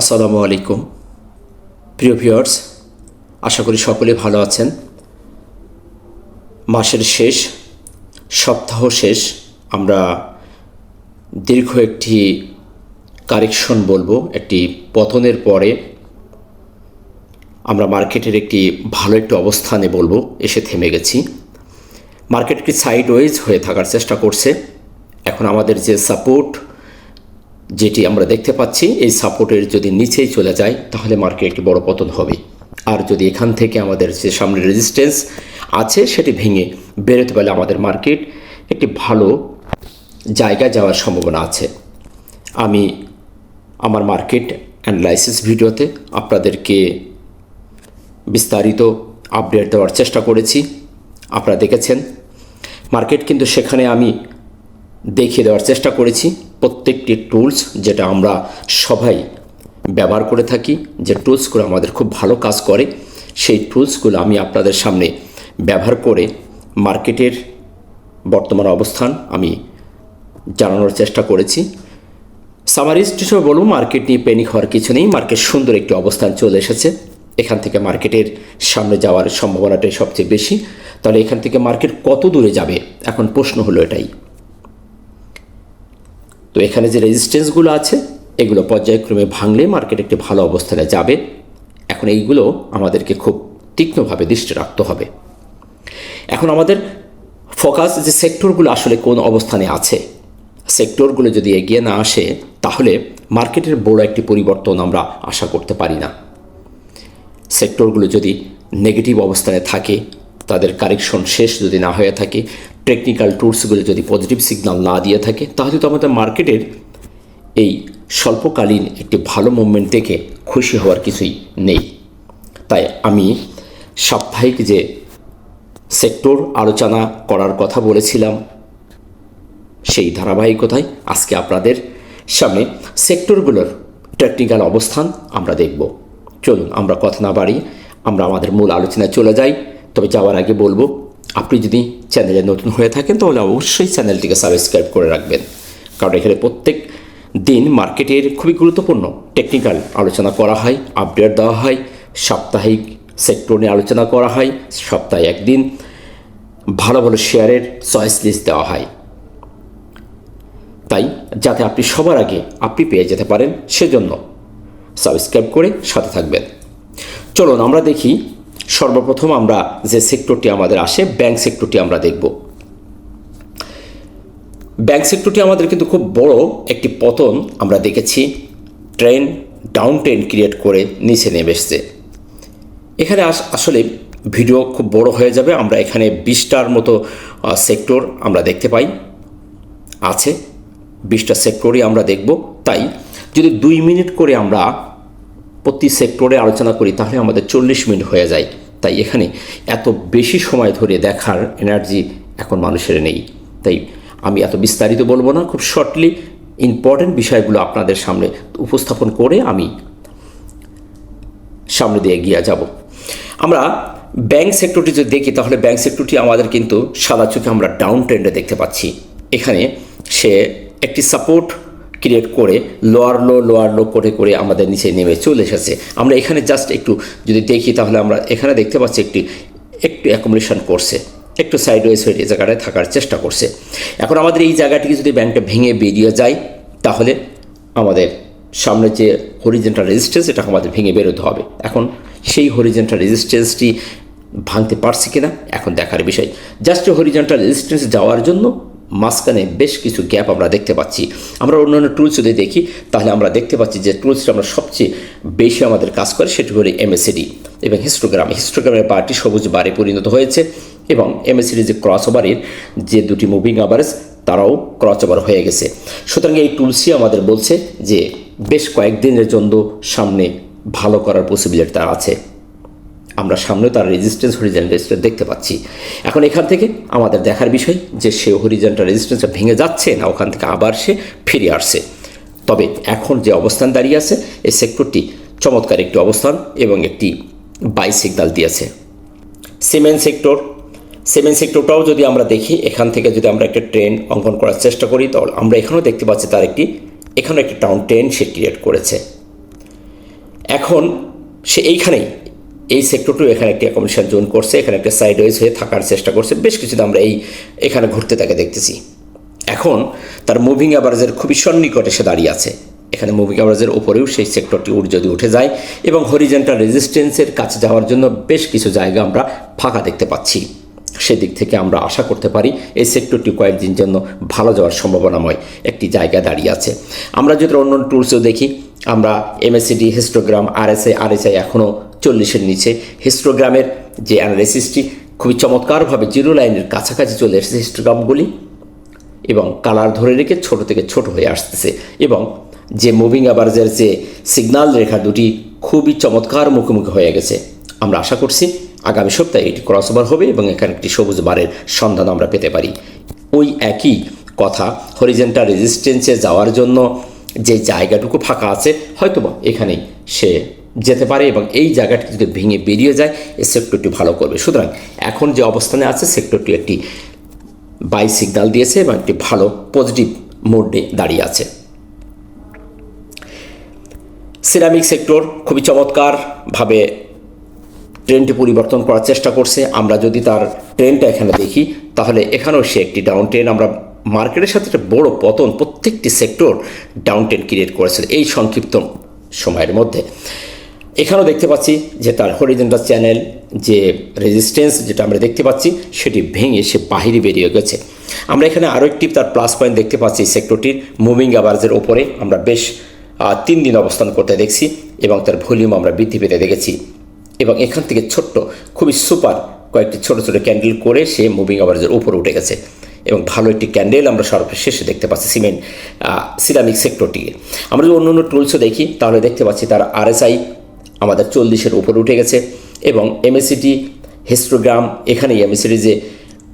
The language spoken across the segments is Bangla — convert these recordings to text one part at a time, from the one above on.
আসসালামু আলাইকুম। প্রিয় ভিউয়ার্স, আশা করি সকলে ভালো আছেন। মাসের শেষ, সপ্তাহ শেষ, আমরা দীর্ঘ একটি কারেকশন বলব, একটি পতনের পরে আমরা মার্কেটের একটি ভালো একটি অবস্থানে বলব, এসে থেমে গেছি। মার্কেট একটি সাইডওয়েজ হয়ে থাকার চেষ্টা করছে। এখন আমাদের যে সাপোর্ট যেটি আমরা দেখতে পাচ্ছি, এই সাপোর্টের যদি নিচেই চলে যায়, তাহলে মার্কেট একটি বড় পতন হবে। আর যদি এখান থেকে আমাদের যে সামনে রেজিস্ট্যান্স আছে, সেটি ভেঙে বেরোতে পারলে আমাদের মার্কেট একটি ভালো জায়গায় যাওয়ার সম্ভাবনা আছে। আমি আমার মার্কেট অ্যানালাইসিস ভিডিওতে আপনাদেরকে বিস্তারিত আপডেট দেওয়ার চেষ্টা করেছি। আপনারা দেখেছেন, মার্কেট কিন্তু সেখানে আমি দেখিয়ে দেওয়ার চেষ্টা করেছি। প্রত্যেকটি টুলস যেটা আমরা সবাই ব্যবহার করে থাকি, যে টুলসগুলো আমাদের খুব ভালো কাজ করে, সেই টুলসগুলো আমি আপনাদের সামনে ব্যবহার করে মার্কেটের বর্তমান অবস্থান আমি জানানোর চেষ্টা করেছি। সামারিস্ট হিসেবে বলব মার্কেট নিয়ে পেনিক হওয়ার কিছু নেই মার্কেট সুন্দর একটি অবস্থান চলে এসেছে। এখান থেকে মার্কেটের সামনে যাওয়ার সম্ভাবনাটাই সবচেয়ে বেশি। তাহলে এখান থেকে মার্কেট কত দূরে যাবে? এখন প্রশ্ন হলো এটাই। তো এখানে যে রেজিস্ট্যান্সগুলো আছে, এগুলো পর্যায়ক্রমে ভাঙলে মার্কেট একটি ভালো অবস্থানে যাবে। এখন এইগুলো আমাদেরকে খুব তীক্ষ্ণভাবে দৃষ্টি রাখতে হবে। এখন আমাদের ফোকাস যে সেক্টরগুলো আসলে কোন অবস্থানে আছে সেক্টরগুলো যদি এগিয়ে না আসে, তাহলে মার্কেটের বড় একটি পরিবর্তন আমরা আশা করতে পারি না। সেক্টরগুলো যদি নেগেটিভ অবস্থানে থাকে তাদের কারেকশন শেষ যদি না হয়ে থাকে টেকনিক্যাল টুলসগুলো যদি পজিটিভ সিগনাল না দিয়ে থাকে, তাহলে তো আমাদের মার্কেটের এই স্বল্পকালীন একটি ভালো মুভমেন্ট দেখে খুশি হওয়ার কিছুই নেই। তাই আমি সাপ্তাহিক যে সেক্টর আলোচনা করার কথা বলেছিলাম, সেই ধারাবাহিকতায় আজকে আপনাদের সামনে সেক্টরগুলোর টেকনিক্যাল অবস্থান আমরা দেখব। চলুন, আমরা কথা না বাড়ি আমরা আমাদের মূল আলোচনায় চলে যাই। তবে যাওয়ার আগে বলব, আপনি যদি চ্যানেলে নতুন হয়ে থাকেন, তাহলে অবশ্যই চ্যানেলটিকে সাবস্ক্রাইব করে রাখবেন। কারণ এখানে প্রত্যেক দিন মার্কেটের খুবই গুরুত্বপূর্ণ টেকনিক্যাল আলোচনা করা হয়, আপডেট দেওয়া হয়, সাপ্তাহিক সেক্টর নিয়ে আলোচনা করা হয়, সপ্তাহে একদিন ভালো ভালো শেয়ারের চয়েস লিস্ট দেওয়া হয়। তাই যাতে আপনি সবার আগে আপনি পেয়ে যেতে পারেন, সেজন্য সাবস্ক্রাইব করে সাথে থাকবেন। চলুন আমরা দেখি সর্বপ্রথম আমরা যে সেক্টরটি আমাদের আসে, ব্যাংক সেক্টরটি আমরা দেখব। ব্যাংক সেক্টরটি আমাদের কিন্তু খুব বড় একটি পতন আমরা দেখেছি। ট্রেন, ডাউন ট্রেন ক্রিয়েট করে নিচে নেমে এসছে। এখানে আসলে ভিডিও খুব বড় হয়ে যাবে। আমরা এখানে বিশটার মতো সেক্টর আমরা দেখতে পাই। আছে, বিশটা সেক্টরই আমরা দেখব। তাই যদি দুই মিনিট করে আমরা প্রতি সেক্টরে আলোচনা করি, তাহলে আমাদের চল্লিশ মিনিট হয়ে যায়। তাই এখানে এত বেশি সময় ধরে দেখার এনার্জি এখন মানুষের নেই। তাই আমি এত বিস্তারিত বলব না, খুব শর্টলি ইম্পর্টেন্ট বিষয়গুলো আপনাদের সামনে উপস্থাপন করে আমি সামনে দিয়ে এগিয়ে যাব। আমরা ব্যাংক সেক্টরটি যদি দেখি, তাহলে ব্যাংক সেক্টরটি আমাদের কিন্তু সাদা চোখে আমরা ডাউন ট্রেন্ডে দেখতে পাচ্ছি। এখানে সে একটি সাপোর্ট ক্রিয়েট করে লোয়ার লো লোয়ার লো করে করে আমাদের নিচে নেমে চলে এসেছে। আমরা এখানে জাস্ট একটু যদি দেখি তাহলে আমরা এখানে দেখতে পাচ্ছি একটি, একটু অ্যাকোমোডেশন করছে। একটু সাইড সাইডওয়েজ হয়ে এই জায়গাটায় থাকার চেষ্টা করছে। এখন আমাদের এই জায়গাটিকে যদি ব্যাংকটা ভেঙে বেরিয়ে যায়, তাহলে আমাদের সামনে যে হরিজেন্টাল রেজিস্ট্যান্স এটা আমাদের ভেঙে বেরোতে হবে। এখন সেই হরিজেন্টাল রেজিস্ট্যান্সটি ভাঙতে পারছি কিনা, এখন দেখার বিষয়। জাস্ট হরিজেন্টাল রেজিস্ট্যান্স যাওয়ার জন্য মাঝখানে বেশ কিছু গ্যাপ আমরা দেখতে পাচ্ছি। আমরা অন্যান্য টুলস যদি দেখি, তাহলে আমরা দেখতে পাচ্ছি যে টুলসটা আমরা সবচেয়ে বেশি আমাদের কাজ করে, সেটি হলো এমএসিডি এবং হিস্টোগ্রাম হিস্টোগ্রামের বারটি সবুজ বারে পরিণত হয়েছে এবং এমএসিডি যে ক্রস ওভারের যে দুটি মুভিং আভারেজ তারাও ক্রস ওভার হয়ে গেছে। সুতরাং এই টুলসই আমাদের বলছে যে বেশ কয়েকদিনের জন্য সামনে ভালো করার পসিবিলিটি তার আছে। আমরা সামনে তার রেজিস্ট্যান্স হরিজেন্টাল রেজিস্ট্যান্স দেখতে পাচ্ছি। এখন এখান থেকে আমাদের দেখার বিষয় যে সে হরিজেন্টাল রেজিস্ট্যান্সটা ভেঙে যাচ্ছে, না ওখান থেকে আবার সে ফিরে আসছে। তবে এখন যে অবস্থান দাঁড়িয়ে আছে, এই সেক্টরটি চমৎকার একটি অবস্থান এবং একটি বাই সিগনাল দিয়েছে। সিমেন্ট সেক্টর সিমেন্ট সেক্টরটাও যদি আমরা দেখি, এখান থেকে যদি আমরা একটা ট্রেন অঙ্কন করার চেষ্টা করি, তাহলে আমরা এখানেও দেখতে পাচ্ছি তার একটি, এখানেও একটি টাউন ট্রেন সে ক্রিয়েট করেছে। এখন সে এইখানেই এই সেক্টরটিও এখানে একটি অ্যাকোমোডেশন জোন করছে, এখানে একটা সাইড ওয়েজ হয়ে থাকার চেষ্টা করছে। বেশ কিছুদিন আমরা এই, এখানে ঘুরতে তাকে দেখতেছি। এখন তার মুভিং অ্যাভারেজের খুবই সন্নিকটে সে দাঁড়িয়ে আছে। এখানে মুভিং অ্যাভারেজের উপরেও সেই সেক্টরটি যদি উঠে যায় এবং হরিজেন্টাল রেজিস্ট্যান্সের কাছে যাওয়ার জন্য বেশ কিছু জায়গা আমরা ফাঁকা দেখতে পাচ্ছি। সেদিক থেকে আমরা আশা করতে পারি এই সেক্টরটি কয়েকদিন জন্য ভালো যাওয়ার সম্ভাবনাময় একটি জায়গা দাঁড়িয়ে আছে। আমরা যদি অন্য টুলসেও দেখি, আমরা এমএসসিডি হিস্টোগ্রাম আরএসআই আরএসআই এখনও চল্লিশের নিচে। হিস্টোগ্রামের যে অ্যানালিসিসটি খুবই চমৎকারভাবে জিরো লাইনের কাছাকাছি চলে এসেছে হিস্টোগ্রামগুলি এবং কালার ধরে রেখে ছোট থেকে ছোট হয়ে আসতেছে এবং যে মুভিং অ্যাভারেজের যে সিগন্যাল রেখা দুটি খুবই চমৎকার মুখোমুখি হয়ে গেছে। আমরা আশা করছি আগামী সপ্তাহে এটি ক্রস ওভার হবে এবং এখানে একটি সবুজ বারের সন্ধান আমরা পেতে পারি। ওই একই কথা হরিজেন্টাল রেজিস্ট্যান্সে যাওয়ার জন্য যে জায়গাটুকু ফাঁকা আছে, হয়তোবা এখানেই সে যেতে পারে এবং এই জায়গাটি যদি ভেঙে বেরিয়ে যায় এই সেক্টরটি ভালো করবে। সুতরাং এখন যে অবস্থানে আছে, সেক্টরটি একটি বাই সিগন্যাল দিয়েছে এবং একটি ভালো পজিটিভ মোডে দাঁড়িয়ে আছে। সিরামিক সেক্টর খুবই চমৎকারভাবে ট্রেনটি পরিবর্তন করার চেষ্টা করছে। আমরা যদি তার ট্রেনটা এখানে দেখি, তাহলে এখানেও সে একটি ডাউন ট্রেন আমরা মার্কেটের সাথে একটা বড় পতন প্রত্যেকটি সেক্টর ডাউন ট্রেন ক্রিয়েট করেছিল এই সংক্ষিপ্ত সময়ের মধ্যে। এখানেও দেখতে পাচ্ছি যে তার হরিজেন্টাল চ্যানেল যে রেজিস্ট্যান্স যেটা আমরা দেখতে পাচ্ছি, সেটি ভেঙে সে বাহিরে বেরিয়ে গেছে। আমরা এখানে আরও একটি তার প্লাস পয়েন্ট দেখতে পাচ্ছি সেক্টরটির মুভিং অ্যাভারেজের ওপরে আমরা বেশ তিন দিন অবস্থান করতে দেখছি এবং তার ভলিউম আমরা বৃদ্ধি পেতে দেখেছি। এবং এখান থেকে ছোট্ট, খুবই সুপার কয়েকটি ছোট ছোট ক্যান্ডেল করে সে মুভিং অ্যাভারেজের উপরে উঠে গেছে। এবং ভালো একটি ক্যান্ডেল আমরা সর্বশেষে দেখতে পাচ্ছি সিমেন্ট সিরামিক সেক্টরটিকে আমরা যদি অন্য অন্য টুলসও দেখি, তাহলে দেখতে পাচ্ছি তার আরএসআই আমাদের চল্লিশের উপরে উঠে গেছে এবং এমএসিটি হিস্টোগ্রাম এখানে এমএসিটি যে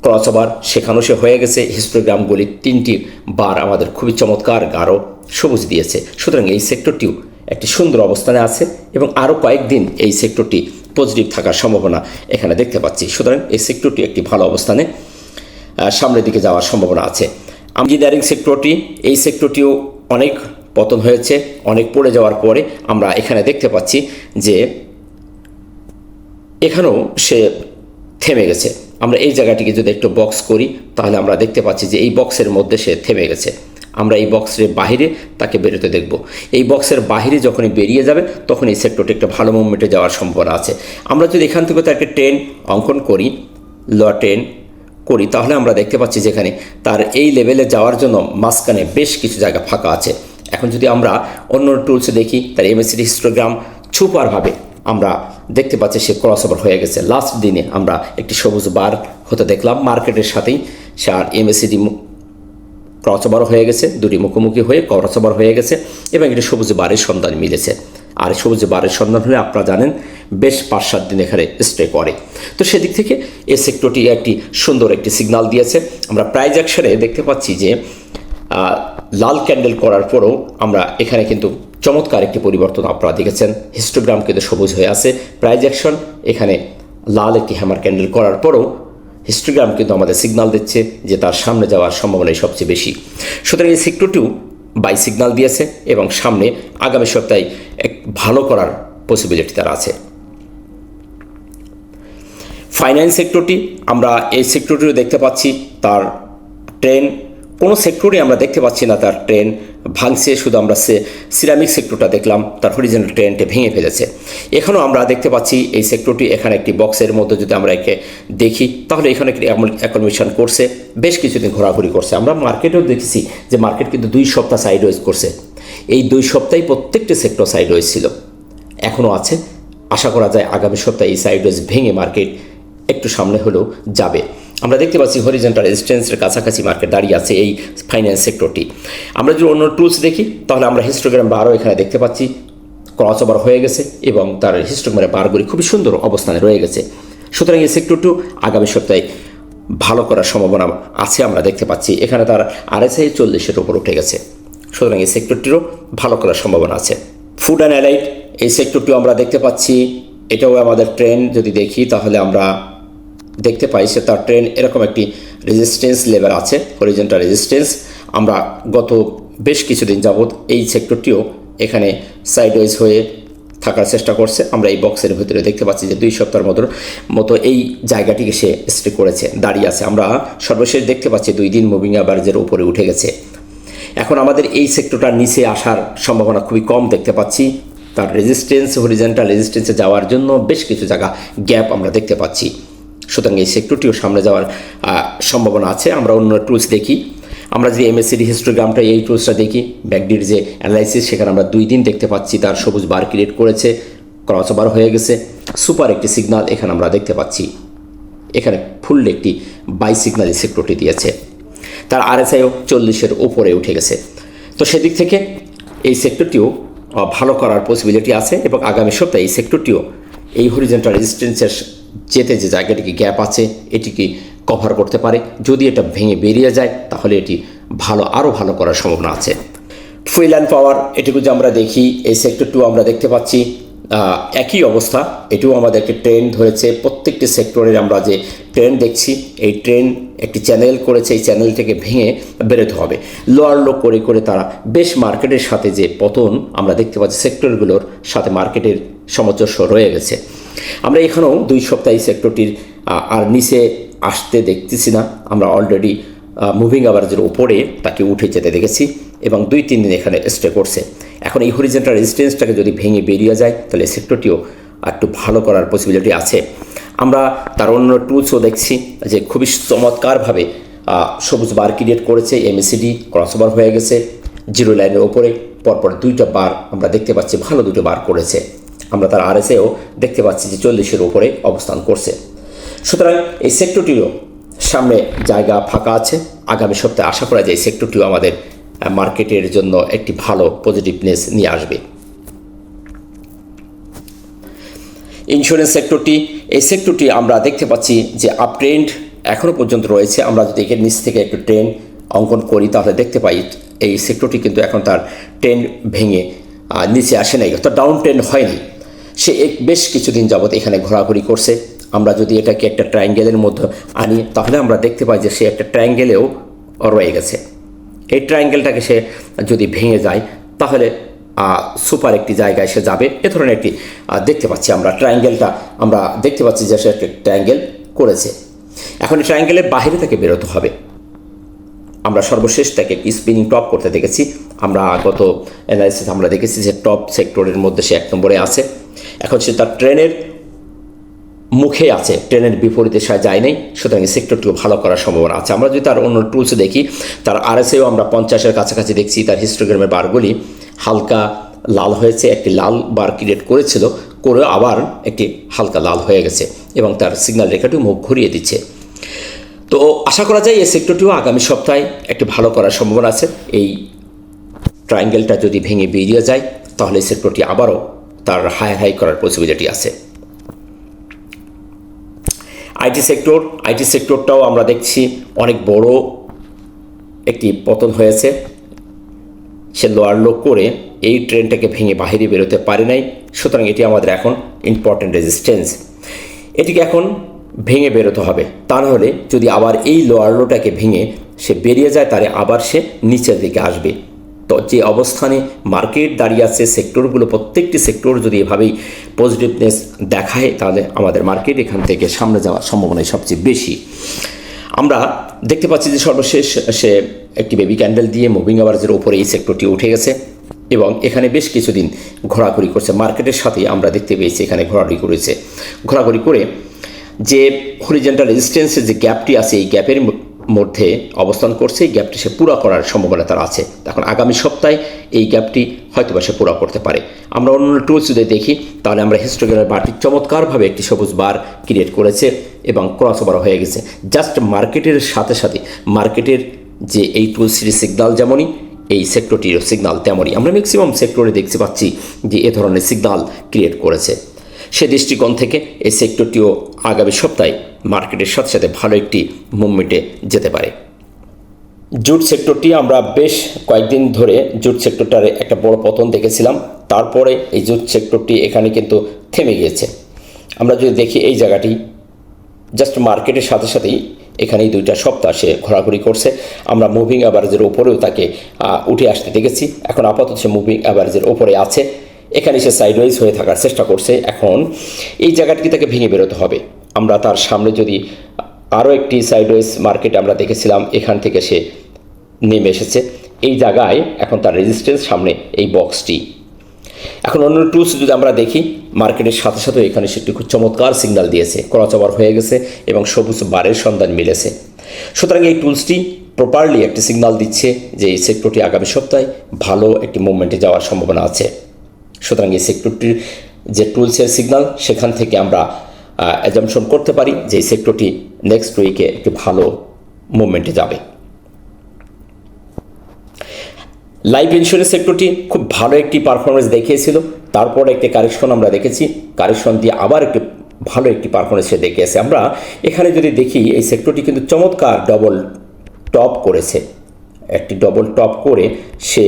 ক্রস ওভার সেখানেও সে হয়ে গেছে। হিস্টোগ্রামগুলি তিনটি বার আমাদের খুবই চমৎকার গাঢ় সবুজ দিয়েছে। সুতরাং এই সেক্টরটিও একটি সুন্দর অবস্থানে আছে এবং আরও কয়েকদিন এই সেক্টরটি পজিটিভ থাকার সম্ভাবনা এখানে দেখতে পাচ্ছি। সুতরাং এই সেক্টরটি একটি ভালো অবস্থানে সামনের দিকে যাওয়ার সম্ভাবনা আছে। ইঞ্জিনিয়ারিং সেক্টরটি এই সেক্টরটিও অনেক পতন হয়েছে, অনেক পড়ে যাওয়ার পরে আমরা এখানে দেখতে পাচ্ছি যে এখানেও সে থেমে গেছে। আমরা এই জায়গাটিকে যদি একটু বক্স করি, তাহলে আমরা দেখতে পাচ্ছি যে এই বক্সের মধ্যে সে থেমে গেছে। আমরা এই বক্সের বাহিরে তাকে বেরোতে দেখব। এই বক্সের বাহিরে যখনই বেরিয়ে যাবে তখন এই সেক্টরটি একটা ভালো মুভমেন্টে যাওয়ার সম্ভাবনা আছে। আমরা যদি এখান থেকে তাকে ট্রেন অঙ্কন করি ল ট্রেন করি, তাহলে আমরা দেখতে পাচ্ছি যেখানে তার এই লেভেলে যাওয়ার জন্য মাঝখানে বেশ কিছু জায়গা ফাঁকা আছে। এখন যদি আমরা অন্য টুলসে দেখি, তার এমএসিডি হিস্টোগ্রাম ছুপারভাবে আমরা দেখতে পাচ্ছি সে ক্রস ওভার হয়ে গেছে। লাস্ট দিনে আমরা একটি সবুজ বার হতে দেখলাম। মার্কেটের সাথেই সে আর এমএসিডি ক্রস ওভার হয়ে গেছে। দুটি মুখোমুখি হয়ে ক্রস ওভার হয়ে গেছে এবং একটি সবুজ বারের সন্ধান মিলেছে। আর সবুজ বারের সন্ধান হলে আপনারা জানেন, বেশ পাঁচ সাত দিন এখানে স্টে করে। তো সেদিক থেকে এই সেক্টরটি একটি সুন্দর একটি সিগন্যাল দিয়েছে। আমরা প্রাইজ অ্যাকশনে দেখতে পাচ্ছি যে লাল ক্যান্ডেল করার পরেও আমরা এখানে কিন্তু চমৎকার একটি পরিবর্তন আপনারা দেখেছেন। হিস্টোগ্রাম কিন্তু সবুজ হয়ে আছে। প্রাইজ অ্যাকশন এখানে লাল একটি হ্যামার ক্যান্ডেল করার পরেও হিস্টোগ্রাম কিন্তু আমাদের সিগন্যাল দিচ্ছে যে তার সামনে যাওয়ার সম্ভাবনাই সবচেয়ে বেশি। সুতরাং এই সেক্টরটিও বাই সিগন্যাল দিয়েছে এবং সামনে আগামী সপ্তাহে এক ভালো করার পসিবিলিটি তার আছে। ফাইন্যান্স সেক্টরটি আমরা এই সেক্টরটিও দেখতে পাচ্ছি। তার ট্রেন কোনো সেক্টরে আমরা দেখতে পাচ্ছি না, তার ট্রেন ভাঙছে, শুধু আমরা সে সিরামিক সেক্টরটা দেখলাম, তার হরিজেনাল ট্রেনটি ভেঙে ফেলেছে। এখানেও আমরা দেখতে পাচ্ছি এই সেক্টরটি এখানে একটি বক্সের মধ্যে যদি আমরা একে দেখি, তাহলে এখানে একটি অ্যাকোমোডেশন করছে, বেশ কিছুদিন ঘোরাঘুরি করছে। আমরা মার্কেটেও দেখছি যে মার্কেট কিন্তু দুই সপ্তাহ সাইডওয়েজ করছে। এই দুই সপ্তাহে প্রত্যেকটি সেক্টর সাইডওয়েজ ছিল। এখনও আছে। আশা করা যায় আগামী সপ্তাহে এই সাইডওয়েজ ভেঙে মার্কেট একটু সামনে হলেও যাবে। আমরা দেখতে পাচ্ছি হরিজেন্টাল রেজিস্ট্যান্সের কাছাকাছি মার্কেট দাঁড়িয়ে আছে এই ফাইন্যান্স সেক্টরটি আমরা যদি অন্য টুলস দেখি, তাহলে আমরা হিস্টোগ্রাম বারও এখানে দেখতে পাচ্ছি ক্রস ওভার হয়ে গেছে এবং তার হিস্টোগ্রামের বারগুলি খুবই সুন্দর অবস্থানে রয়ে গেছে। সুতরাং এই সেক্টরটিও আগামী সপ্তাহে ভালো করার সম্ভাবনা আছে, আমরা দেখতে পাচ্ছি। এখানে তার আরএসআই চল্লিশের উপর উঠে গেছে। সুতরাং এই সেক্টরটিরও ভালো করার সম্ভাবনা আছে। ফুড অ্যান্ড অ্যালাইট এই সেক্টরটিও আমরা দেখতে পাচ্ছি। এটাও আমাদের ট্রেন যদি দেখি, তাহলে আমরা দেখতে পাই সে তার ট্রেন এরকম একটি রেজিস্ট্যান্স লেভেল আছে হরিজেন্টাল রেজিস্ট্যান্স আমরা গত বেশ কিছুদিন যাবৎ এই সেক্টরটিও এখানে সাইডওয়াইজ হয়ে থাকার চেষ্টা করছে। আমরা এই বক্সের ভিতরে দেখতে পাচ্ছি যে দুই সপ্তাহের মতো মতো এই জায়গাটিকে সে স্টে করেছে, দাঁড়িয়ে আছে। আমরা সর্বশেষ দেখতে পাচ্ছি দুই দিন মুভিং অ্যাভারেজের উপরে উঠে গেছে। এখন আমাদের এই সেক্টরটার নিচে আসার সম্ভাবনা খুবই কম দেখতে পাচ্ছি। তার রেজিস্ট্যান্স হরিজেন্টাল রেজিস্ট্যান্সে যাওয়ার জন্য বেশ কিছু জায়গা গ্যাপ আমরা দেখতে পাচ্ছি। সুতরাং এই সেক্টরটিও সামনে যাওয়ার সম্ভাবনা আছে। আমরা অন্য টুলস দেখি। আমরা যদি এমএসসিডি হিস্টোগ্রামটা এই টুলসটা দেখি। ব্যাকডির যে অ্যানালাইসিস সেখানে আমরা দুই দিন দেখতে পাচ্ছি, তার সবুজ বার ক্রিয়েট করেছে ক্রস ওভার হয়ে গেছে। সুপার একটি সিগনাল এখানে আমরা দেখতে পাচ্ছি। এখানে ফুল একটি বাই সিগনাল এই সেক্টরটি দিয়েছে। তার আরএসআইও চল্লিশের উপরে উঠে গেছে। তো সেদিক থেকে এই সেক্টরটিও ভালো করার পসিবিলিটি আছে এবং আগামী সপ্তাহে এই সেক্টরটিও এই হরিজেন্টাল রেজিস্ট্যান্সের যেতে যে জায়গাটিকে গ্যাপ আছে, এটিকে কভার করতে পারে। যদি এটা ভেঙে বেরিয়ে যায়, তাহলে এটি ভালো আরও ভালো করার সম্ভাবনা আছে। ফুয়েল অ্যান্ড পাওয়ার এটুকু যে আমরা দেখি, এই সেক্টর টু আমরা দেখতে পাচ্ছি। একই অবস্থা। এটিও আমাদেরকে ট্রেন ধরেছে। প্রত্যেকটি সেক্টরের আমরা যে ট্রেন দেখছি, এই ট্রেন একটি চ্যানেল করেছে। এই চ্যানেল থেকে ভেঙে বেরোতে হবে। লোয়ার লো করে করে তারা বেশ মার্কেটের সাথে যে পতন আমরা দেখতে পাচ্ছি সেক্টরগুলোর সাথে মার্কেটের সামঞ্জস্য রয়ে গেছে। আমরা এখানেও দুই সপ্তাহ এই সেক্টরটির আর নিচে আসতে দেখতেছি না। আমরা অলরেডি মুভিং অ্যাভারেজের উপরে তাকে উঠে যেতে দেখেছি এবং দুই তিন দিন এখানে স্টে করছে। এখন এই হরিজেন্টাল রেজিস্ট্যান্সটাকে যদি ভেঙে বেরিয়ে যায়, তাহলে সেক্টরটিও একটু ভালো করার পসিবিলিটি আছে। আমরা তার অন্য টুলসও দেখছি যে খুবই চমৎকারভাবে সবুজ বার ক্রিয়েট করেছে এমএসিডি ক্রসওভার হয়ে গেছে জিরো লাইনের ওপরে। পরপর দুইটা বার আমরা দেখতে পাচ্ছি, ভালো দুটো বার করেছে। আমরা তার আরএসএও দেখতে পাচ্ছি যে চল্লিশের ওপরে অবস্থান করছে। সুতরাং এই সেক্টরটিরও সামনে জায়গা ফাঁকা আছে। আগামী সপ্তাহে আশা করা যায় সেক্টরটিও আমাদের মার্কেটের জন্য একটি ভালো পজিটিভনেস নিয়ে আসবে। ইন্স্যুরেন্স সেক্টরটি এই সেক্টরটি আমরা দেখতে পাচ্ছি যে আপ ট্রেন্ড এখনও পর্যন্ত রয়েছে। আমরা যদি এখানে নিচ থেকে একটু ট্রেন অঙ্কন করি, তাহলে দেখতে পাই এই সেক্টরটি কিন্তু এখন তার ট্রেন ভেঙে নিচে আসে নাই। অর্থাৎ ডাউন ট্রেন্ড হয়নি। সে এক বেশ কিছুদিন যাবৎ এখানে ঘোরাঘুরি করছে। আমরা যদি এটাকে একটা ট্রায়াঙ্গেলের মধ্যে আনি, তাহলে আমরা দেখতে পাই যে সে একটা ট্রায়াঙ্গেলেও রয়ে গেছে। এই ট্রায়াঙ্গেলটাকে সে যদি ভেঙে যায়, তাহলে সুপার একটি জায়গায় সে যাবে। এ ধরনের একটি দেখতে পাচ্ছি আমরা ট্রায়াঙ্গেলটা আমরা দেখতে পাচ্ছি যে সে একটি ট্রায়াঙ্গেল করেছে। এখন এই ট্রায়াঙ্গেলের বাইরে থেকে বেরোতে হবে। আমরা সর্বশেষ তাকে স্পিনিং টপ করতে দেখেছি। আমরা গত অ্যানালিসিস আমরা দেখেছি যে টপ সেক্টরের মধ্যে সে এক নম্বরে আছে। এখন সে তার ট্রেনের মুখে আছে, ট্রেনের বিপরীতে সে যায় নাই, সুতরাং এই সেক্টরটিও ভালো করার সম্ভাবনা আছে। আমরা যদি তার অন্য টুলসে দেখি, তার আরএসএও আমরা পঞ্চাশের কাছাকাছি দেখছি, তার হিস্টোগ্রামের বারগুলি হালকা লাল হয়েছে, একটি লাল বার ক্রিয়েট করেছিল করে আবার একটি হালকা লাল হয়ে গেছে এবং তার সিগন্যাল রেখাটিও মুখ ঘুরিয়ে দিচ্ছে। তো আশা করা যায় এই সেক্টরটিও আগামী সপ্তাহে একটি ভালো করার সম্ভাবনা আছে। এই ট্রায়াঙ্গেলটা যদি ভেঙে বেরিয়ে যায়, তাহলে সেক্টরটি আবারও তার হাই হাই করার পসিবিলিটি আছে। আইটি সেক্টর, আইটি সেক্টরটাও আমরা দেখছি অনেক বড় একটি পতন হয়েছে। সে লোয়ার লো করে এই ট্রেনটাকে ভেঙে বাহিরে বেরোতে পারে নাই। সুতরাং এটি আমাদের এখন ইম্পর্ট্যান্ট রেজিস্ট্যান্স এটিকে এখন ভেঙে বেরোতে হবে। তা নাহলে যদি আবার এই লোয়ার লোটাকে ভেঙে সে বেরিয়ে যায়, তাহলে আবার সে নিচের দিকে আসবে। যে অবস্থানে মার্কেট দাঁড়িয়ে আছে সেক্টরগুলো, প্রত্যেকটি সেক্টর যদি এভাবেই পজিটিভনেস দেখায়, তাহলে আমাদের মার্কেট এখান থেকে সামনে যাওয়ার সম্ভাবনাই সবচেয়ে বেশি। আমরা দেখতে পাচ্ছি যে সর্বশেষ সে একটি বেবি ক্যান্ডেল দিয়ে মুভিং আওয়ার্সের ওপরে এই সেক্টরটি উঠে গেছে এবং এখানে বেশ কিছুদিন ঘোরাঘুরি করছে। মার্কেটের সাথেই আমরা দেখতে পেয়েছি এখানে ঘোরাঘুরি করেছে। ঘোরাঘুরি করে যে হরিজেন্টাল রেজিস্ট্যান্সের যে গ্যাপটি আছে, এই গ্যাপের মধ্যে অবস্থান করছে, এই গ্যাপটি সে পুরো করার সম্ভাবনা তার আছে। এখন আগামী সপ্তাহে এই গ্যাপটি হয়তো বা সে পুরো করতে পারে। আমরা অন্য টুলস যদি দেখি, তাহলে আমরা হিস্টোগ্রামের বারটি চমৎকারভাবে একটি সবুজ বার ক্রিয়েট করেছে এবং ক্রস ওভার হয়ে গেছে। জাস্ট মার্কেটের সাথে সাথে মার্কেটের যে এই টুলসটির সিগনাল যেমনই, এই সেক্টরটির সিগনাল তেমনই। আমরা ম্যাক্সিমাম সেক্টরে দেখতে পাচ্ছি যে এ ধরনের সিগনাল ক্রিয়েট করেছে। সে দৃষ্টিকোণ থেকে এই সেক্টরটিও আগামী সপ্তাহে মার্কেটের সাথে সাথে ভালো একটি মুভমেন্টে যেতে পারে। জুট সেক্টরটি আমরা বেশ কয়েকদিন ধরে জুট সেক্টরটার একটা বড় পতন দেখেছিলাম। তারপরে এই জুট সেক্টরটি এখানে কিন্তু থেমে গিয়েছে। আমরা যদি দেখি এই জায়গাটি জাস্ট মার্কেটের সাথে সাথেই এখানেই দুইটা সপ্তাহ সে ঘোরাঘুরি করছে। আমরা মুভিং অ্যাভারেজের ওপরেও তাকে উঠে আসতে দেখেছি। এখন আপাতত সে মুভিং অ্যাভারেজের ওপরে আছে। এখানে সে সাইডওয়াইজ হয়ে থাকার চেষ্টা করছে। এখন এই জায়গাটিকে তাকে ভেঙে বেরোতে হবে। আমরা তার সামনে যদি আরও একটি সাইডওয়েজ মার্কেট আমরা দেখেছিলাম, এখান থেকে সে নেমে এসেছে। এই জায়গায় এখন তার রেজিস্ট্যান্স সামনে এই বক্সটি এখন অন্য টুলস যদি আমরা দেখি মার্কেটের সাথে সাথে এখানে সে একটি খুব চমৎকার সিগন্যাল দিয়েছে। ক্রচওভার হয়ে গেছে এবং সবুজ বারের সন্ধান মিলেছে। সুতরাং এই টুলসটি প্রপারলি একটি সিগন্যাল দিচ্ছে যে এই সেক্টরটি আগামী সপ্তাহে ভালো একটি মুভমেন্টে যাওয়ার সম্ভাবনা আছে। সুতরাং এই সেক্টরটির যে টুলসের সিগন্যাল সেখান থেকে আমরা অ্যাজামশন করতে পারি যে এই সেক্টরটি নেক্সট উইকে একটি ভালো মুভমেন্টে যাবে। লাইফ ইন্স্যুরেন্স সেক্টরটি খুব ভালো একটি পারফরমেন্স দেখিয়েছিল। তারপরে একটি কারেকশন আমরা দেখেছি। কারেকশন দিয়ে আবার একটি ভালো একটি পারফরমেন্স সে দেখিয়েছে। আমরা এখানে যদি দেখি, এই সেক্টরটি কিন্তু চমৎকার ডবল টপ করেছে। একটি ডবল টপ করে সে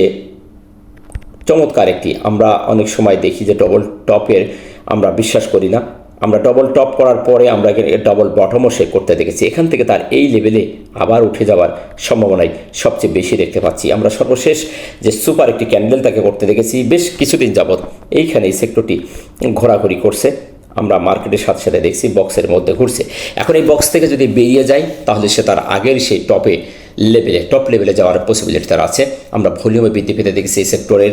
চমৎকার একটি। আমরা অনেক সময় দেখি যে ডবল টপের আমরা বিশ্বাস করি না। আমরা ডবল টপ করার পরে আমরা ডবল বটমও সে করতে দেখেছি। এখান থেকে তার এই লেভেলে আবার উঠে যাওয়ার সম্ভাবনাই সবচেয়ে বেশি দেখতে পাচ্ছি। আমরা সর্বশেষ যে সুপার একটি ক্যান্ডেল তাকে করতে দেখেছি বেশ কিছুদিন যাবৎ। এইখানে এই সেক্টরটি ঘোরাঘুরি করছে। আমরা মার্কেটের সাথে সাথে দেখছি বক্সের মধ্যে ঘুরছে। এখন এই বক্স থেকে যদি বেরিয়ে যায় তাহলে সে তার আগের সেই টপে লেভেলে টপ লেভেলে যাওয়ার পসিবিলিটি তার আছে। আমরা ভলিউমে বৃদ্ধি পেতে দেখেছি এই সেক্টরের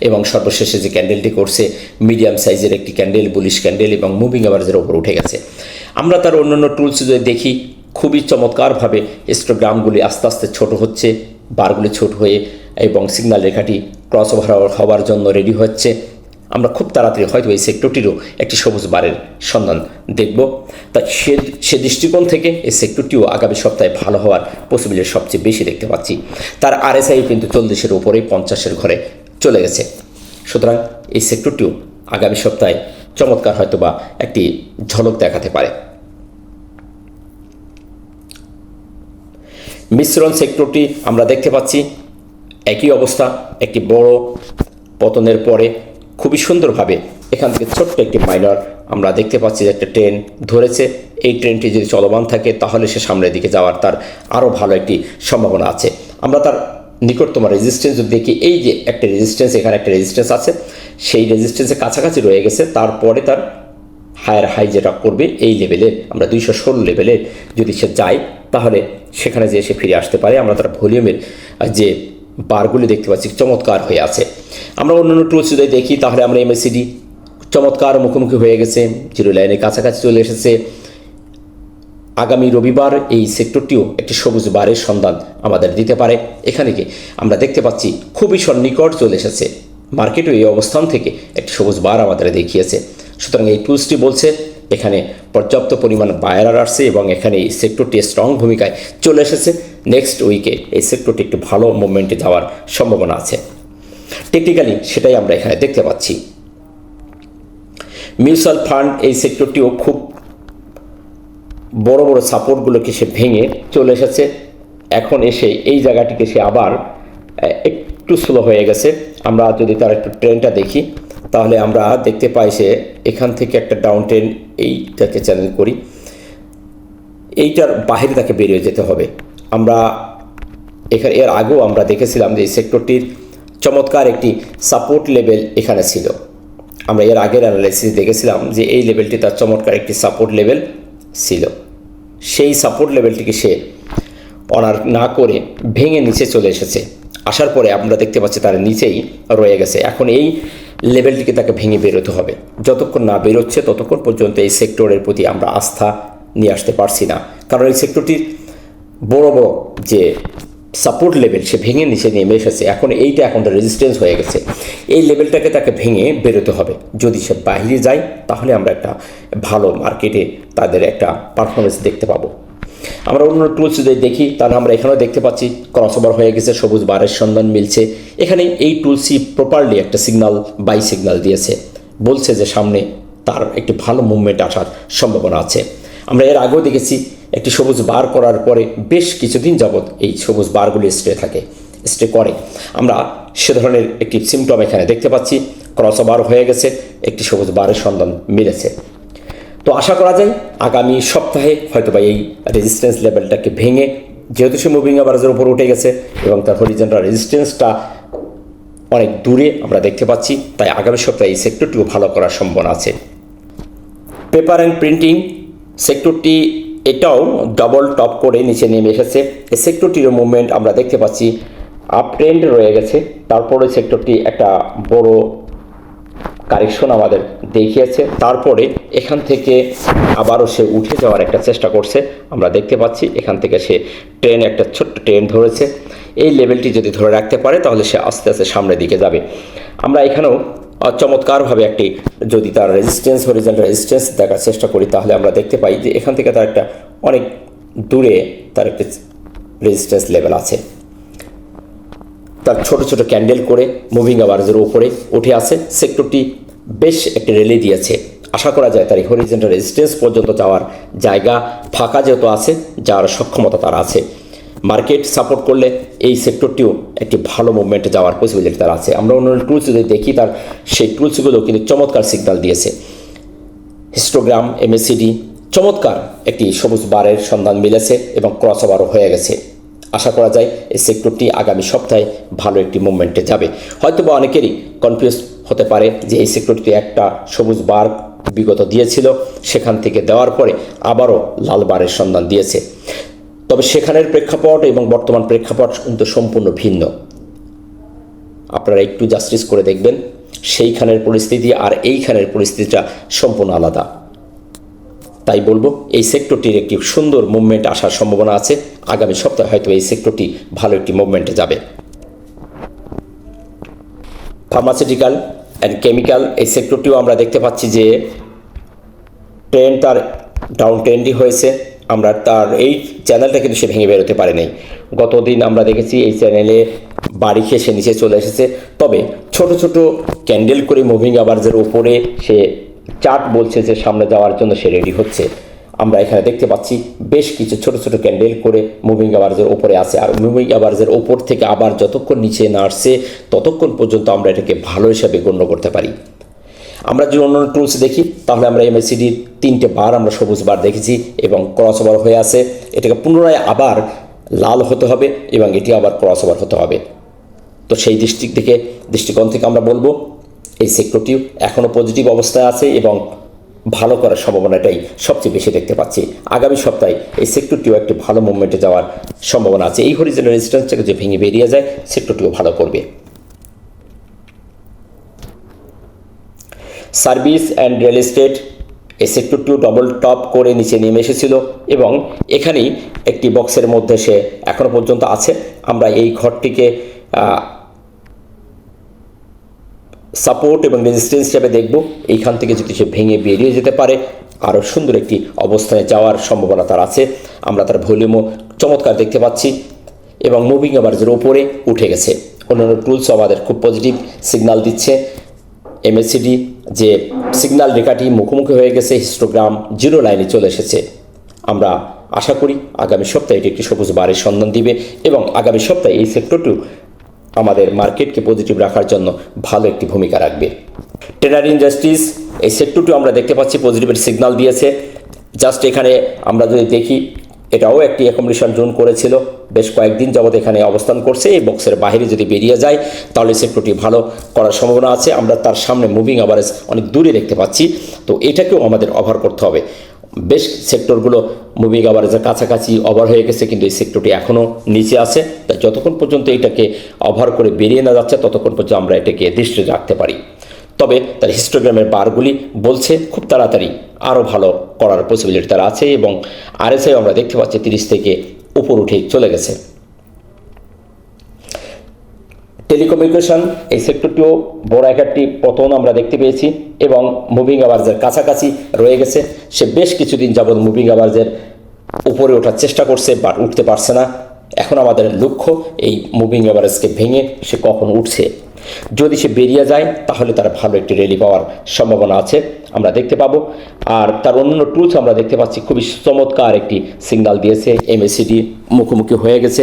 এবং সর্বশেষে যে ক্যান্ডেলটি করছে মিডিয়াম সাইজের একটি ক্যান্ডেল বুলিশ ক্যান্ডেল এবং মুভিং অ্যাভারেজের ওপর উঠে গেছে। আমরা তার অন্যান্য টুলস যদি দেখি, খুবই চমৎকারভাবে স্টোগ্রামগুলি আস্তে আস্তে ছোট হচ্ছে বারগুলি ছোট হয়ে এবং সিগন্যাল রেখাটি ক্রস ওভার হওয়ার জন্য রেডি হচ্ছে। আমরা খুব তাড়াতাড়ি হয়তো এই সেক্টরটিরও একটি সবুজ বারের সন্ধান দেখব। তা সে সে দৃষ্টিকোণ থেকে এই সেক্টরটিও আগামী সপ্তাহে ভালো হওয়ার পসিবিলিটি সবচেয়ে বেশি দেখতে পাচ্ছি। তার আরএসআই কিন্তু চল্লিশের উপরে পঞ্চাশের ঘরে চলে গেছে। সুতরাং এই সেক্টরটিও আগামী সপ্তাহে চমৎকার হয়তো বা একটি ঝলক দেখাতে পারে। মিশ্রণ সেক্টরটি আমরা দেখতে পাচ্ছি। একই অবস্থা, একটি বড় পতনের পরে খুবই সুন্দরভাবে এখান থেকে ছোট্ট একটি মাইনর আমরা দেখতে পাচ্ছি যে একটা ট্রেন ধরেছে। এই ট্রেনটি যদি চলমান থাকে তাহলে সে সামনের দিকে যাওয়ার তার আরও ভালো একটি সম্ভাবনা আছে। আমরা তার নিকটতম রেজিস্ট্যান্স যদি দেখি, এই যে একটা রেজিস্ট্যান্স এখানে একটা রেজিস্ট্যান্স আছে। সেই রেজিস্ট্যান্সের কাছাকাছি রয়ে গেছে। তারপরে তার হায়ার হাই যেটা করবে, এই লেভেলে আমরা দুইশো ষোলো লেভেলে যদি সে যায়, তাহলে সেখানে যে সে ফিরে আসতে পারে। আমরা তার ভলিউমের যে বারগুলি দেখতে পাচ্ছি, চমৎকার হয়ে আছে। আমরা অন্যান্য টুলস যদি দেখি, তাহলে আমরা এমএসিডি চমৎকার মুখোমুখি হয়ে গেছে জিরো লাইনের কাছাকাছি চলে এসেছে। আগামী রবিবার এই সেক্টরটিও একটি সবুজ বারের সন্ধান আমাদের দিতে পারে। এখানে কি আমরা দেখতে পাচ্ছি, খুবই সন্নিকট চলে এসেছে। মার্কেটও এই অবস্থান থেকে একটি সবুজ বার আমাদের দেখিয়েছে। সুতরাং এই টুলসটি বলছে, এখানে পর্যাপ্ত পরিমাণ বায়ার আসছে এবং এখানে এই সেক্টরটি স্ট্রং ভূমিকায় চলে এসেছে। নেক্সট উইকে এই সেক্টরটি একটু ভালো মুভমেন্টে যাওয়ার সম্ভাবনা আছে। টেকনিক্যালি সেটাই আমরা এখানে দেখতে পাচ্ছি। মিউচুয়াল ফান্ড এই সেক্টরটিও খুব বড় বড় সাপোর্টগুলোকে সে ভেঙে চলে এসেছে। এখন এসে এই জায়গাটিকে সে আবার একটু স্লো হয়ে গেছে। আমরা যদি তার একটু ট্রেনটা দেখি, তাহলে আমরা দেখতে পাই সে এখান থেকে একটা ডাউন ট্রেন এইটাকে চ্যানেল করি। এইটার বাহিরে তাকে বেরিয়ে যেতে হবে। আমরা এখানে, এর আগেও আমরা দেখেছিলাম যে এই সেক্টরটির চমৎকার একটি সাপোর্ট লেভেল এখানে ছিল। আমরা এর আগের অ্যানালাইসিস দেখেছিলাম যে এই লেভেলটি তার চমৎকার একটি সাপোর্ট লেভেল ছিল। সেই সাপোর্ট লেভেলটিকে সে অনার না করে ভেঙে নিচে চলে এসেছে। আসার পরে আমরা দেখতে পাচ্ছি তার নিচেই রয়ে গেছে। এখন এই লেভেলটিকে তাকে ভেঙে বেরোতে হবে। যতক্ষণ না বেরোচ্ছে ততক্ষণ পর্যন্ত এই সেক্টরের প্রতি আমরা আস্থা নিয়ে আসতে পারছি না। কারণ এই সেক্টরটির বড় বড় যে সাপোর্ট লেভেল সে ভেঙে নিচে নেমে এসেছে, এখন এইটা এখন রেজিস্ট্যান্স হয়ে গেছে। এই লেভেলটাকে তাকে ভেঙে বেরোতে হবে। যদি সে বাইরে যায়, তাহলে আমরা একটা ভালো মার্কেটে তাদের একটা পারফরমেন্স দেখতে পাবো। আমরা অন্য টুলস যদি দেখি, তাহলে আমরা এখানেও দেখতে পাচ্ছি ক্রস ওভার হয়ে গেছে, সবুজ বারের সন্ধান মিলছে। এখানে এই টুলসই প্রপারলি একটা সিগনাল বাই সিগনাল দিয়েছে। বলছে যে সামনে তার একটি ভালো মুভমেন্ট আসার সম্ভাবনা আছে। আমরা এর আগেও দেখেছি একটি সবুজ বার করার পরে বেশ কিছুদিন যাবৎ এই সবুজ বারগুলি স্টে থাকে স্টে করে। আমরা সে ধরনের একটি সিমটম এখানে দেখতে পাচ্ছি। ক্রস ওভার হয়ে গেছে, একটি সবুজ বারের সন্ধান মিলেছে। তো আশা করা যায়, আগামী সপ্তাহে হয়তো বা এই রেজিস্ট্যান্স লেভেলটাকে ভেঙে, যেহেতু সে মুভিং অ্যাভারেজের উপর উঠে গেছে এবং তার হরিজেন্টাল রেজিস্ট্যান্সটা অনেক দূরে আমরা দেখতে পাচ্ছি, তাই আগামী সপ্তাহে এই সেক্টরটিও ভালো করার সম্ভাবনা আছে। পেপার অ্যান্ড প্রিন্টিং সেক্টরটি এটাও ডাবল টপ করে নিচে নেমে এসেছে। এই মুভমেন্ট আমরা দেখতে পাচ্ছি। আপ ট্রেন্ড রয়ে গেছে। তারপরে সেক্টরটি একটা বড় কারেকশন আমাদের দেখিয়েছে। তারপরে এখান থেকে আবারও সে উঠে যাওয়ার একটা চেষ্টা করছে। আমরা দেখতে পাচ্ছি এখান থেকে সে ট্রেন একটা ছোট্ট ট্রেন ধরেছে। এই লেভেলটি যদি ধরে রাখতে পারে, তাহলে সে আস্তে আস্তে সামনের দিকে যাবে। আমরা এখানেও চমৎকারভাবে একটি, যদি তার রেজিস্ট্যান্স হরিজেন্টাল রেজিস্ট্যান্স দেখার চেষ্টা করি, তাহলে আমরা দেখতে পাই যে এখান থেকে তার একটা অনেক দূরে তার একটা রেজিস্ট্যান্স লেভেল আছে। তার ছোট ছোট ক্যান্ডেল করে মুভিং আওয়ার্সের উপরে উঠে আসে। সেক্টরটি বেশ একটি রেলি দিয়েছে। আশা করা যায় তার হরিজেন্টাল রেজিস্ট্যান্স পর্যন্ত যাওয়ার জায়গা ফাঁকা যেহেতু আছে যাওয়ার সক্ষমতা তার আছে। মার্কেট সাপোর্ট করলে এই সেক্টরটিও একটি ভালো মুভমেন্টে যাওয়ার পসিবিলিটি তার আছে। আমরা অন্য টুলস যদি দেখি, তার সেই টুলসগুলো কিন্তু চমৎকার সিগন্যাল দিয়েছে। হিস্টোগ্রাম এমএসিডি চমৎকার একটি সবুজ বারের সন্ধান মিলেছে এবং ক্রস ওভারও হয়ে গেছে। আশা করা যায় এই সেক্টরটি আগামী সপ্তাহে ভালো একটি মুভমেন্টে যাবে। হয়তো বা অনেকেরই কনফিউজ হতে পারে যে এই সেক্টরটি একটা সবুজ বার বিগত দিয়েছিল, সেখান থেকে দেওয়ার পরে আবারও লাল বারের সন্ধান দিয়েছে। তবে সেখানের প্রেক্ষাপট এবং বর্তমান প্রেক্ষাপট কিন্তু সম্পূর্ণ ভিন্ন। আপনারা একটু জাস্টিস করে দেখবেন, সেইখানের পরিস্থিতি আর এইখানের পরিস্থিতিটা সম্পূর্ণ আলাদা। তাই বলব, এই সেক্টরটির একটি সুন্দর মুভমেন্ট আসার সম্ভাবনা আছে। আগামী সপ্তাহে হয়তো এই সেক্টরটি ভালো একটি মুভমেন্টে যাবে। ফার্মাসিউটিক্যাল অ্যান্ড কেমিক্যাল এই সেক্টরটিও আমরা দেখতে পাচ্ছি যে ট্রেন্ড তার ডাউন ট্রেন্ডই হয়েছে। আমরা তার এই চ্যানেলটা কিন্তু সে ভেঙে বেরোতে পারে নাই। গতদিন আমরা দেখেছি এই চ্যানেলে বাড়ি খেয়ে সে নিচে চলে এসেছে। তবে ছোট ছোট ক্যান্ডেল করে মুভিং আওয়ার্সের উপরে সে চার্ট বলছে যে সামনে যাওয়ার জন্য সে রেডি হচ্ছে। আমরা এখানে দেখতে পাচ্ছি বেশ কিছু ছোট ছোট ক্যান্ডেল করে মুভিং আওয়ার্সের ওপরে আছে। আর মুভিং আওয়ার্সের ওপর থেকে আবার যতক্ষণ নিচে না আসছে, ততক্ষণ পর্যন্ত আমরা এটাকে ভালো হিসাবে গণ্য করতে পারি। আমরা যদি অন্য টুলস দেখি তাহলে আমরা এমএসিডির তিনটে বার আমরা সবুজ বার দেখেছি এবং ক্রস ওভার হয়ে আছে। এটাকে পুনরায় আবার লাল হতে হবে এবং এটি আবার ক্রস ওভার হতে হবে। তো সেই দৃষ্টি থেকে, দৃষ্টিকোণ থেকে আমরা বলব, এই সেক্টরটিও এখনও পজিটিভ অবস্থায় আছে এবং ভালো করার সম্ভাবনাটাই সবচেয়ে বেশি দেখতে পাচ্ছি। আগামী সপ্তাহে এই সেক্টরটিও একটি ভালো মুভমেন্টে যাওয়ার সম্ভাবনা আছে। এই হরিজেনাল রেজিস্ট্যান্সটাকে যে ভেঙে বেরিয়ে যায় সেক্টরটিও ভালো করবে। সার্ভিস অ্যান্ড রিয়েল এস্টেট এই সেক্টরটিও ডবল টপ করে নিচে নেমে এসেছিল এবং এখানেই একটি বক্সের মধ্যে সে এখনও পর্যন্ত আছে। আমরা এই ঘরটিকে সাপোর্ট এবং রেজিস্ট্যান্স হিসাবে দেখব। এইখান থেকে যদি সে ভেঙে বেরিয়ে যেতে পারে, আরও সুন্দর একটি অবস্থানে যাওয়ার সম্ভাবনা তার আছে। আমরা তার ভলিউমও চমৎকার দেখতে পাচ্ছি এবং মুভিং অ্যাভারেজের ওপরে উঠে গেছে। অন্যান্য টুলসও আমাদের খুব পজিটিভ সিগন্যাল দিচ্ছে। এমএসসিডি যে সিগন্যাল রেখাটি মুখোমুখি হয়ে গেছে, হিস্টোগ্রাম জিরো লাইনে চলে এসেছে। আমরা আশা করি আগামী সপ্তাহে এটি একটি সবুজ বারের সন্ধান দিবে এবং আগামী সপ্তাহে এই সেক্টরটিও আমাদের মার্কেটকে পজিটিভ রাখার জন্য ভালো একটি ভূমিকা রাখবে। ট্রেনার ইন্ডাস্ট্রিজ এই সেক্টরটিও আমরা দেখতে পাচ্ছি পজিটিভের সিগন্যাল দিয়েছে। জাস্ট এখানে আমরা যদি দেখি এটাও একটি অ্যাকোমোডেশন জোন করেছিল। বেশ কয়েকদিন যাবৎ এখানে অবস্থান করছে। এই বক্সের বাইরে যদি বেরিয়ে যায়, তাহলে সেক্টরটি ভালো করার সম্ভাবনা আছে। আমরা তার সামনে মুভিং আভারেজ অনেক দূরে দেখতে পাচ্ছি। তো এটাকেও আমাদের ওভার করতে হবে। বেশ সেক্টরগুলো মুভিং আভারেজের কাছাকাছি ওভার হয়ে গেছে, কিন্তু এই সেক্টরটি এখনও নিচে আছে। তাই যতক্ষণ পর্যন্ত এটাকে ওভার করে বেরিয়ে না যাচ্ছে, ততক্ষণ পর্যন্ত আমরা এটাকে দৃষ্টি রাখতে পারি। তবে তার হিস্টোগ্রামের বারগুলি বলছে খুব তাড়াতাড়ি আরও ভালো করার পসিবিলিটি তার আছে এবং আরএসআই আমরা দেখতে পাচ্ছি তিরিশ থেকে উপর উঠে চলে গেছে। টেলিকমিউনিকেশন, এই সেক্টরটিও বড় এক একটি পতন আমরা দেখতে পেয়েছি এবং মুভিং আওয়ার্সের কাছাকাছি রয়ে গেছে। সে বেশ কিছুদিন যাবৎ মুভিং আওয়ার্সের উপরে ওঠার চেষ্টা করছে বাট উঠতে পারছে না। এখন আমাদের লক্ষ্য এই মুভিং অ্যাভারেজকে ভেঙে সে কখন উঠছে। যদি সে বেরিয়ে যায়, তাহলে তার ভালো একটি র্যালি পাওয়ার সম্ভাবনা আছে, আমরা দেখতে পাবো। আর তার অন্যান্য টুলস আমরা দেখতে পাচ্ছি, খুবই চমৎকার একটি সিগন্যাল দিয়েছে এমএসিডি মুখোমুখি হয়ে গেছে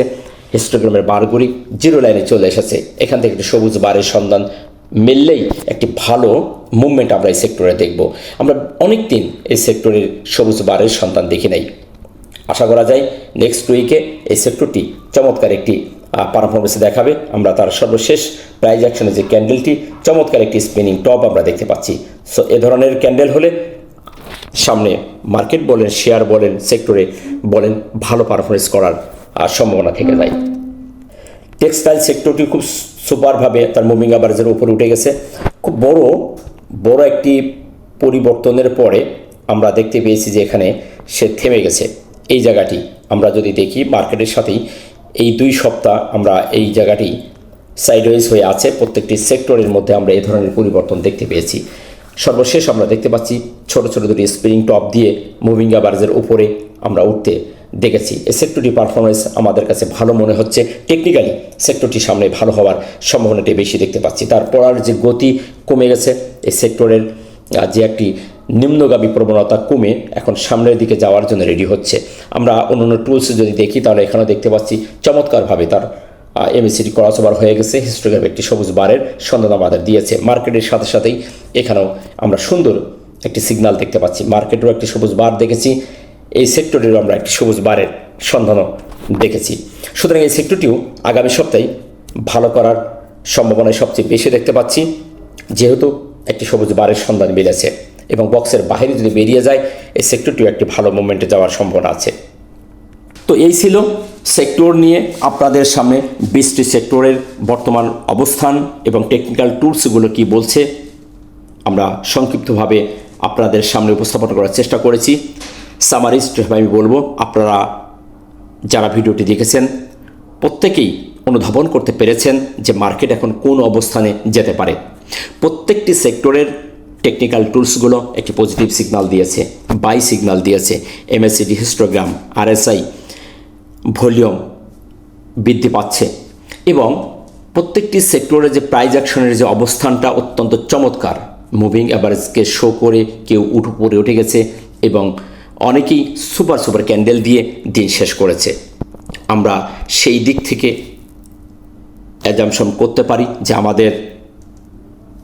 হিস্টোগ্রামের বারগুলি জিরো লাইনে চলে এসেছে। এখান থেকে একটি সবুজ বারের সন্ধান মিললেই একটি ভালো মুভমেন্ট আমরা এই সেক্টরে দেখব। আমরা অনেক দিন এই সেক্টরের সবুজ বারের সন্ধান দেখি নাই। আশা করা যায় নেক্সট উইকে এই সেক্টরটি চমৎকার একটি পারফরমেন্স দেখাবে। আমরা তার সর্বশেষ প্রাইজ অ্যাকশনে যে ক্যান্ডেলটি চমৎকার একটি স্পিনিং টপ আমরা দেখতে পাচ্ছি। সো এ ধরনের ক্যান্ডেল হলে সামনে মার্কেট বলেন শেয়ার বলেন সেক্টরে বলেন, ভালো পারফরমেন্স করার সম্ভাবনা থেকে যায়। টেক্সটাইল সেক্টরটি খুব সুপারভাবে তার মুভিং অ্যাভারেজের উপরে উঠে গেছে। খুব বড় বড় একটি পরিবর্তনের পরে আমরা দেখতে পেয়েছি যে এখানে সে থেমে গেছে। এই জায়গাটি আমরা যদি দেখি মার্কেটের সাথেই এই দুই সপ্তাহ আমরা এই জায়গাটি সাইডওয়েজ হয়ে আছে। প্রত্যেকটি সেক্টরের মধ্যে আমরা এই ধরনের পরিবর্তন দেখতে পেয়েছি। সর্বশেষ আমরা দেখতে পাচ্ছি ছোট ছোট দুটি স্প্রিং টপ দিয়ে মুভিং অ্যাভারেজের উপরে আমরা উঠতে দেখেছি। এই সেক্টরটি পারফরমেন্স আমাদের কাছে ভালো মনে হচ্ছে। টেকনিক্যালি সেক্টরটি সামনে ভালো হওয়ার সম্ভাবনাটি বেশি দেখতে পাচ্ছি। তারপর আর যে গতি কমে গেছে, এই সেক্টরের যে একটি নিম্নগামী প্রবণতা কমে এখন সামনের দিকে যাওয়ার জন্য রেডি হচ্ছে। আমরা অন্যান্য টুলস যদি দেখি, তাহলে এখানেও দেখতে পাচ্ছি চমৎকারভাবে তার এমএসিটি ক্রস ওভার হয়ে গেছে। হিস্টোগ্রাফ একটি সবুজ বারের সন্ধান আমাদের দিয়েছে। মার্কেটের সাথে সাথেই এখানেও আমরা সুন্দর একটি সিগন্যাল দেখতে পাচ্ছি। মার্কেটেরও একটি সবুজ বার দেখেছি। এই সেক্টরেরও আমরা একটি সবুজ বারের সন্ধানও দেখেছি। সুতরাং এই সেক্টরটিও আগামী সপ্তাহে ভালো করার সম্ভাবনায় সবচেয়ে বেশি দেখতে পাচ্ছি। যেহেতু একটি সবুজ বারের সন্ধান মিলেছে। এবং বক্সের বাইরে যদি বেরিয়ে যায়, এই সেক্টরটিও একটি ভালো মুভমেন্টে যাওয়ার সম্ভাবনা আছে। তো এই ছিল সেক্টর নিয়ে আপনাদের সামনে বিশটি সেক্টরের বর্তমান অবস্থান এবং টেকনিক্যাল টুলসগুলো কি বলছে, আমরা সংক্ষিপ্তভাবে আপনাদের সামনে উপস্থাপন করার চেষ্টা করেছি। সামারিস্ট আমি বলব, আপনারা যারা ভিডিওটি দেখেছেন, প্রত্যেকেই অনুধাবন করতে পেরেছেন যে মার্কেট এখন কোন অবস্থানে যেতে পারে। প্রত্যেকটি সেক্টরের টেকনিক্যাল টুলসগুলো একটি পজিটিভ সিগনাল দিয়েছে বাই সিগন্যাল দিয়েছে এমএসসিডি হিস্টোগ্রাম আরএসআই ভলিউম বৃদ্ধি পাচ্ছে এবং প্রত্যেকটি সেক্টরের যে প্রাইজ অ্যাকশনের যে অবস্থানটা অত্যন্ত চমৎকার। মুভিং অ্যাভারেজকে শো করে কেউ উঠ উপরে উঠে গেছে এবং অনেকেই সুপার সুপার ক্যান্ডেল দিয়ে দিন শেষ করেছে। আমরা সেই দিক থেকে অ্যাজামশন করতে পারি যে আমাদের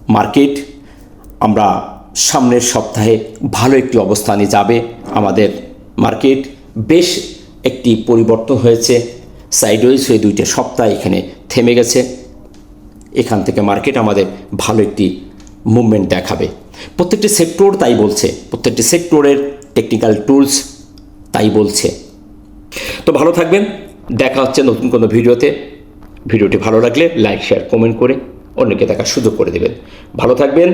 মার্কেট আমরা সামনের সপ্তাহে ভালো একটি অবস্থানে যাবে। আমাদের মার্কেট বেশ একটি পরিবর্তন হয়েছে। সাইডওয়েজ হয়ে দুইটা সপ্তাহ এখানে থেমে গেছে। এখান থেকে মার্কেট আমাদের ভালো একটি মুভমেন্ট দেখাবে। প্রত্যেকটি সেক্টর তাই বলছে। প্রত্যেকটি সেক্টরের টেকনিক্যাল টুলস তাই বলছে। তো ভালো থাকবেন। দেখা হচ্ছে নতুন কোনো ভিডিওতে। ভিডিওটি ভালো লাগলে লাইক শেয়ার কমেন্ট করে অন্যকে দেখার সুযোগ করে দেবেন। ভালো থাকবেন।